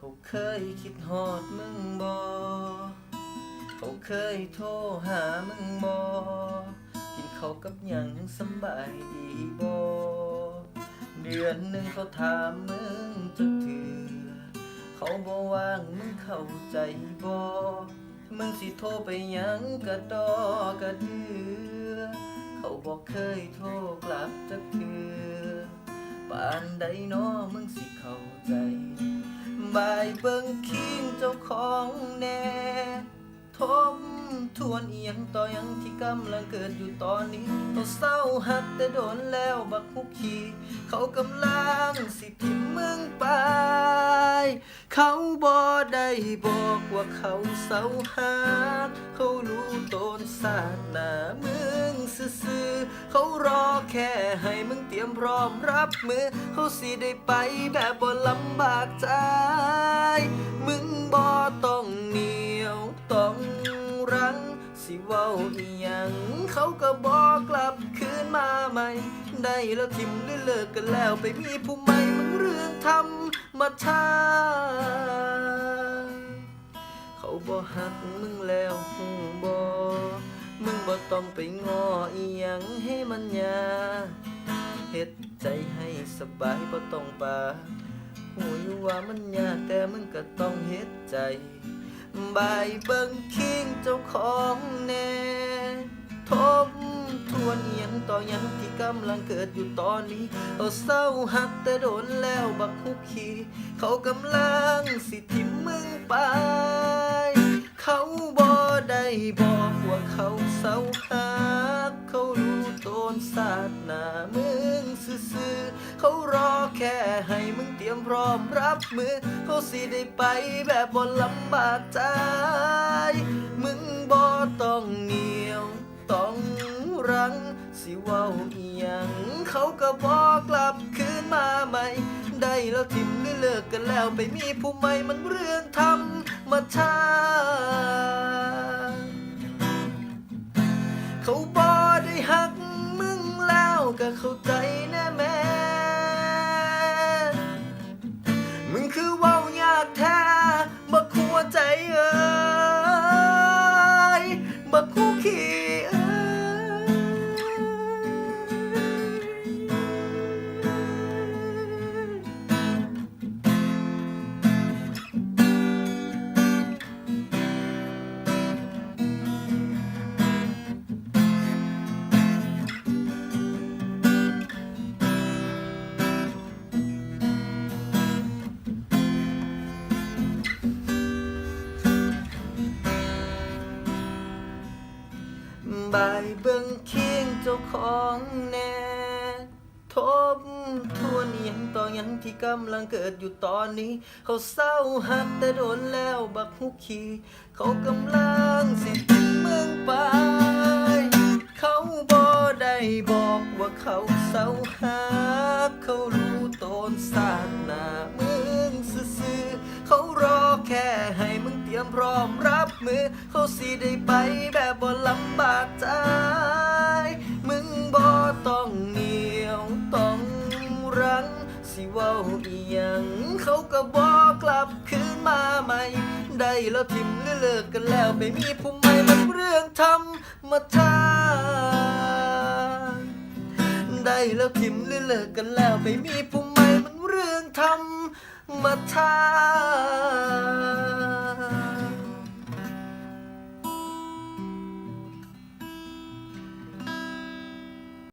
เขาเคยคิดฮอดมึงบอเขาเคยโทรหามึงบอกินเขากับหยังสบายดีบอเดือนหนึ่งเขาถามมึงจักเถือ เขาบอกว่างมึงเข้าใจบอมึงสิโทรไปหยังกระดอกระเดือ เขาบอกเคยโทรกลับจักเถื่อปานใดน้อ บายเบิ่งคิงเจ้าของแน่ทบทวนเอียงต่อยังที่กำลังเกิดอยู่ตอนนี้เขาเศร้าหักแต่โดนแล้วบักฮุกขีเขากำลังสิทิมมึงไป เขาบ่ได้บอกว่าเขาเศร้าหักเขารู้ตนศาสนามึงซื่อเขารอ แค่ให้มึงเตรียมพร้อมรับมือเขาสิได้ไปแบบบ่ลำบากใจ มึงบ่ต้องเหนียวต้องรั้งสิเว้าอีหยังเขาก็บอกกลับคืนมาใหม่ ได้แล้วทิมหรือเลิกกันแล้วไปมีผู้ใหม่มันเรื่องทำมาชาเขาบ่หักมึงแล้วหูบ่ บ่ต้องไปง้ออีหยังให้มันยาเฮ็ดใจให้สบายบ่ต้องปาหูอยู่ว่ามันยากแต่มึงก็ต้องเฮ็ดใจบายเบิ่งคิงเจ้าของแน่ทบทวนเอียงต่อยังที่กำลังเกิดอยู่ตอนนี้เขาเศร้าหักแต่โดนแล้วบักคุกคีเขากำลังสิทิมมึงไป เขาบ่ ได้บอกว่าเขาเศร้าหักเขารู้ตนศาสนามึงซื่อๆเขารอแค่ให้มึงเตรียมพร้อมรับมือ เขาสิได้ไปแบบบ่ลำบากใจ มึงบ่ต้องเหนียวต้องรัง สิเว้าอีหยังเขาก็บอกกลับคืนมาใหม่ได้แล้วทิมหรือเลิกกันแล้วไปมีผู้ใหม่มันเรื่องทำมาชา เขาบอได้หักมึงแล้วก็เข้าใจแน่แม่มึงคือเว้ายากแท้บักหัวใจเอ้ยบักหัว บายเบิ่งเคียงเจ้าของแน่ทบทวนเอียงต่อยังที่กำลังเกิดอยู่ตอนนี้ เขาเศร้าหักแต่โดนแล้วบักฮุกขีเขากำลังสิทิ้งเมืองไป เขาบ่ได้บอกว่าเขาเศร้าหักเขารู้ตนศาสนามึงซื่อเขารอแค่ให้มึงเตรียมพร้อมรับ มือเขาสิได้ไปแบบบ่ลำบากใจ มึงบ่ต้องเหนียวต้องรั้ง สิเว้าอีหยังเขาก็บอกกลับคืนมาใหม่ ได้แล้วทิมหรือเลิกกันแล้วไปมีผู้ใหม่มันเรื่องทำมาทาได้แล้วทิมหรือเลิกกันแล้วไปมีผู้ใหม่มันเรื่องทำมาทา